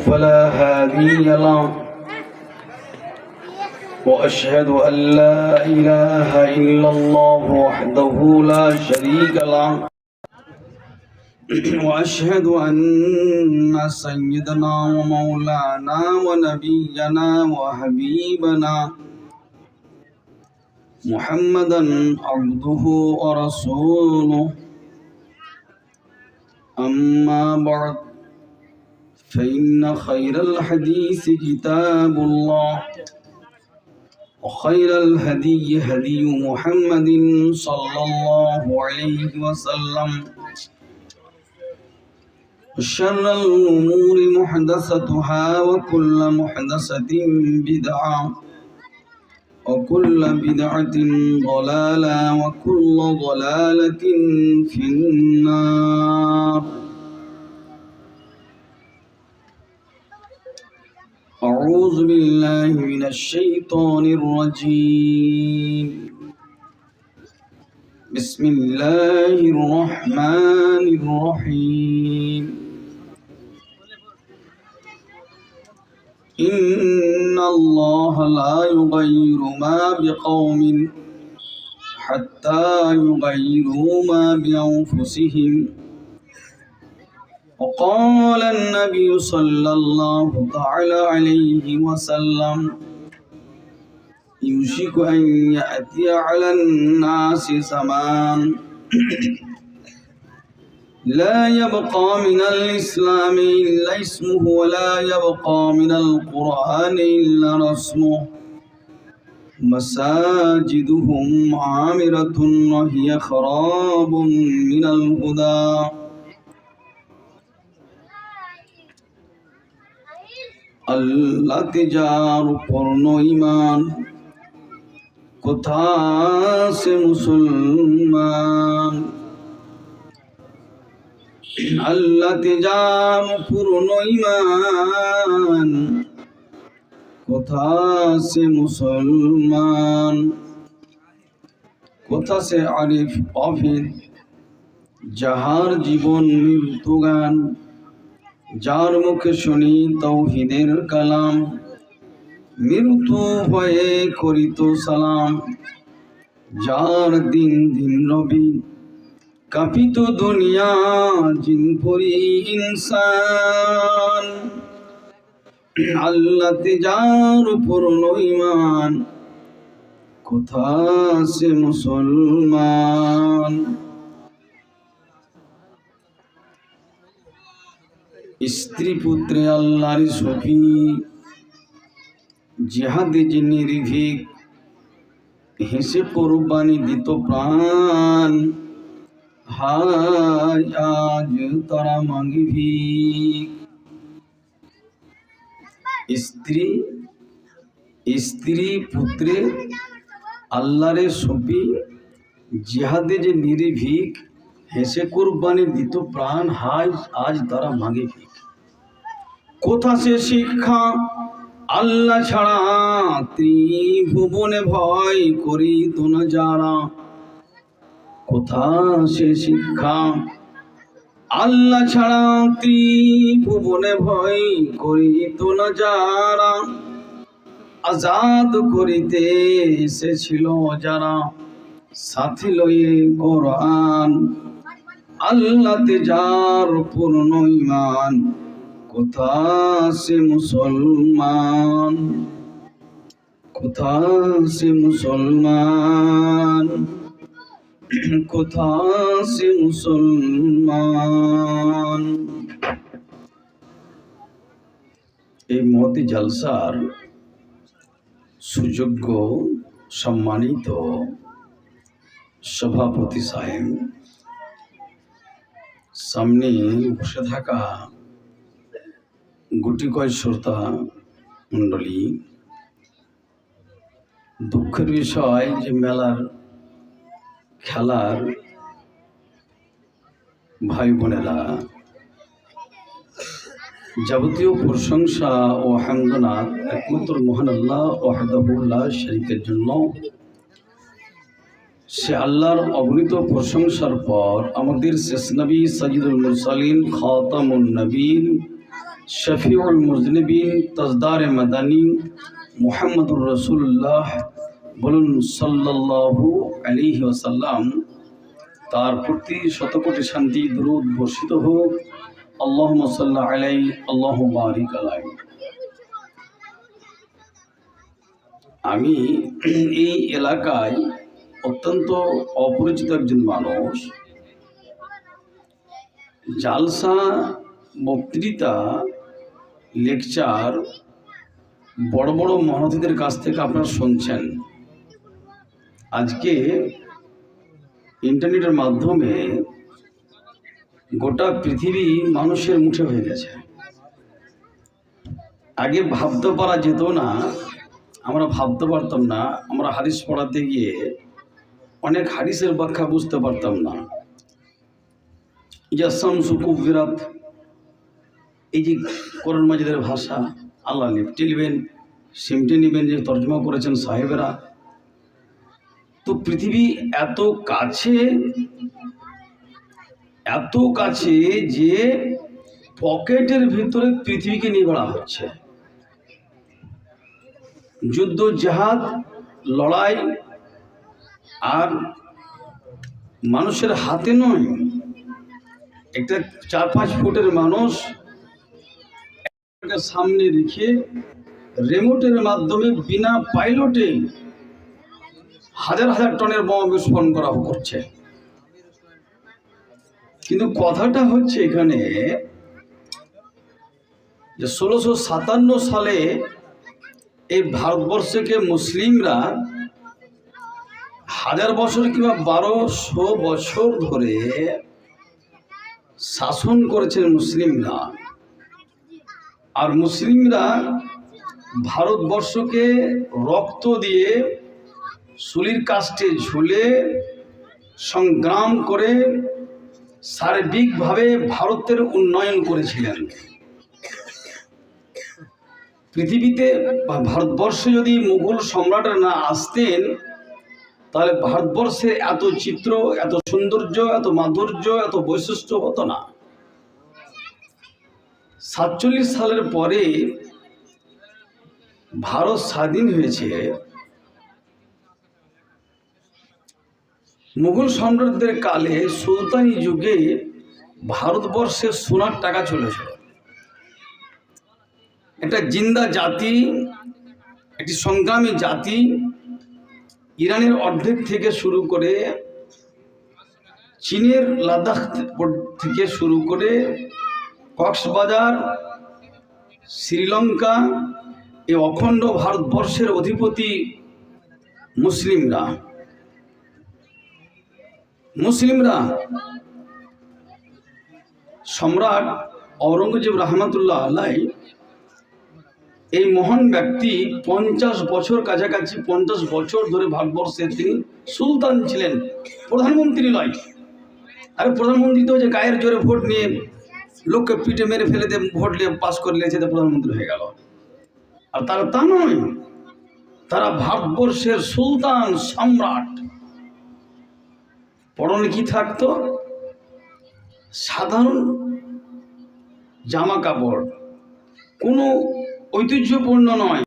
فلا هادي له. وأشهد أن لا إله إلا الله وحده لا شريك له. وأشهد أن سيدنا ومولانا ونبينا وحبيبنا محمدا عبده ورسوله. أما بعد. فإن خير الحديث كتاب الله وخير الهدي هدي محمد صلى الله عليه وسلم وشر الأمور محدثتها وكل محدثة بدعة وكل بدعة ضلالة وكل ضلالة في النار. أعوذ بالله من الشيطان الرجيم. بسم الله الرحمن الرحيم. إن الله لا يغير ما بقوم حتى يغيروا ما بأنفسهم. وقال النبي صلى الله تعالى عليه وسلم يوشك أن يأتي على الناس زمان. لا يبقى من الإسلام إلا اسمه ولا يبقى من القرآن إلا رسمه. مساجدهم عامرة وهي خراب من الهدى. আল্লাহতে যার পূর্ণ ইমান কোথা সে মুসলমান? আল্লাহতে যার পূর্ণ ইমান কোথা সে মুসলমান? কোথা সে আরিফ অফিদ, যাহার জীবন মৃত্যু গান যার মুখে শুনি তৌহিদের কালাম মৃত্যু হয়ে করিত সালাম। যার দিন দিন রবি কাপিত দুনিয়া, জিন পরি ইনসান। আল্লাহতে যার পূর্ণ ইমান কোথা সে মুসলমান? স্ত্রী পুত্রে আল্লাহর সখী জিহাদে যে নির্ভীক, হেসে কোরবানি দিত প্রাণ। হায়, আজ তারা মাগি ভিক স্ত্রী স্ত্রী পুত্রে আল্লাহরে সপি জিহাদে যে নির্ভীক, হেসে কোরবানি দিত প্রাণ। হায়, আজ তারা মাগে ভিক কোথা সে শিক্ষা? আল্লাহ ছাড়া ত্রিভুবনে ভয় করি তো না যারা। কোথা সে শিক্ষা? আল্লাহ ছাড়া ত্রিভুবনে ভয় করি তো না যারা। আজাদ করিতে এসেছিল যারা। সাথী লয়ে কোরআন, আল্লাহতে যার পূর্ণ ইমান কোথা সে মুসলমান? কোথা সে মুসলমান? কোথা সে মুসলমান? এই মতি জলসার সুযোগ্য সম্মানিত সভাপতি সাহেব, সামনে বসে থাকা গুটি কয় শ্রোতা মণ্ডলী, দুঃখের বিষয় যে মেলার খেলার ভাই বোনেরা যাবতীয় প্রশংসা ও হামদনাথ একমাত্র মহান আল্লাহ ও ওয়াহদাহুল্লাহ শরীফের জন্য। সে আল্লাহর অগণিত প্রশংসার পর আমাদের শেষ নবী সাজিদুল মুরসালিন খাতামুন নবীন শফিউল মুজনবিন, তজদার মাদানী, মোহাম্মদুর রসুল্লাহ বলুন সাল্লাল্লাহু আলাইহি ওয়াসাল্লাম, তার প্রতি শতকোটি শান্তি, দরুদ বর্ষিত হোক। আল্লাহ সাল্লাহ আলাই আল্লাহ বারিক আলাই। আমি এই এলাকায় অত্যন্ত অপরিচিত একজন মানুষ। জালসা বক্তৃতা লেকচার বড় বড় মহারথীদের কাছ থেকে আপনারা শুনছেন। আজকে ইন্টারনেটের মাধ্যমে গোটা পৃথিবী মানুষের মুঠে হয়ে গেছে। আগে ভাবতে পারা যেত না, আমরা ভাবতে পারতাম না, আমরা হাদিস পড়াতে গিয়ে অনেক হাদিসের ব্যাখ্যা বুঝতে পারতাম না। ইয়াসাম সুকুব বিরাত এই যে করণ মাজিদের ভাষা, আল্লাহ লিফটে নেবেন, সিমটে নেবেন, যে তর্জমা করেছেন সাহেবেরা। তো পৃথিবী এত কাছে এত কাছে যে পকেটের ভিতরে পৃথিবীকে নিয়ে বেড়া হচ্ছে। যুদ্ধ জাহাজ লড়াই আর মানুষের হাতে নয়, একটা চার পাঁচ ফুটের মানুষ সামনে রেখে রেমোটের মাধ্যমে বিনা পাইলটে হাজার হাজার টনের বোমা বিস্ফোরণ করা করছে কিন্তু কথাটা হচ্ছে এখানে যে ষোলোশো সাতান্ন সালে এই ভারতবর্ষকে মুসলিমরা হাজার বছর কিংবা বারোশো বছর ধরে শাসন করেছেন মুসলিমরা। আর মুসলিমরা ভারতবর্ষকে রক্ত দিয়ে সুলির কাস্টে ঝুলে সংগ্রাম করে সার্বিকভাবে ভারতের উন্নয়ন করেছিলেন। পৃথিবীতে ভারতবর্ষে যদি মুঘল সম্রাটরা না আসতেন, তাহলে ভারতবর্ষের এত চিত্র, এত সৌন্দর্য, এত মাধুর্য, এত বৈশিষ্ট্য হতো না। সাতচল্লিশ সালের পরে ভারত স্বাধীন হয়েছে। মুঘল সম্রাটদের কালে সুলতানি যুগে ভারতবর্ষে সোনার টাকা চলেছিল। একটা জিন্দা জাতি, একটি সংগ্রামী জাতি ইরানের অর্ধেক থেকে শুরু করে চীনের লাদাখ থেকে শুরু করে কক্সবাজার, শ্রীলঙ্কা এই অখণ্ড ভারতবর্ষের অধিপতি মুসলিমরা। মুসলিমরা সম্রাট ঔরঙ্গজেব রহমতুল্লাহ আলাই এই মহান ব্যক্তি পঞ্চাশ বছর কাছাকাছি, পঞ্চাশ বছর ধরে ভারতবর্ষে তিনি সুলতান ছিলেন। প্রধানমন্ত্রী নয়। আরে প্রধানমন্ত্রী তো যে গায়ের জোরে ভোট নিয়ে লোককে পিঠে মেরে ফেলে দিয়ে ভোট নিয়ে পাস করে তো প্রধানমন্ত্রী হয়ে গেল। আর তারা তা নয়, তারা ভারতবর্ষের সুলতান সম্রাট। পরনে কি থাকতো? সাধারণ জামা কাপড়। কোনো ঐতিহ্যপূর্ণ নয়।